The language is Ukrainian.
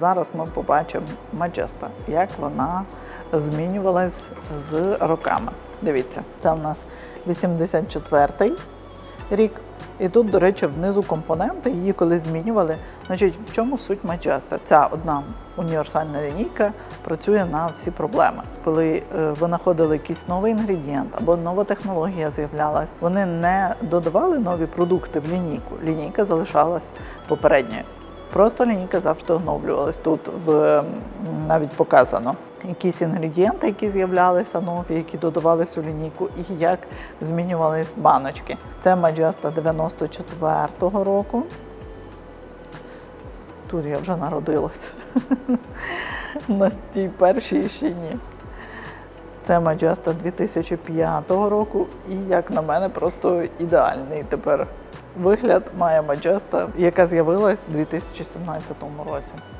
Зараз ми побачимо Маджеста, як вона змінювалась з роками. Дивіться, це у нас 84-й рік. І тут, до речі, внизу компоненти її коли змінювали. Значить, в чому суть Маджеста? Ця одна універсальна лінійка працює на всі проблеми. Коли е, ви знаходили якийсь новий інгредієнт або нова технологія з'являлась, вони не додавали нові продукти в лінійку. Лінійка залишалась попередньою. Просто лінійка завжди оновлювалась. Тут в навіть показано якісь інгредієнти, які з'являлися нові, які додавалися у лінійку, і як змінювались баночки. Це Маджеста 94-го року. Тут я вже народилась. На тій першій ще ні. Це Маджеста 2005 року, і як на мене, просто ідеальний тепер вигляд має Маджеста, яка з'явилась у 2017 році.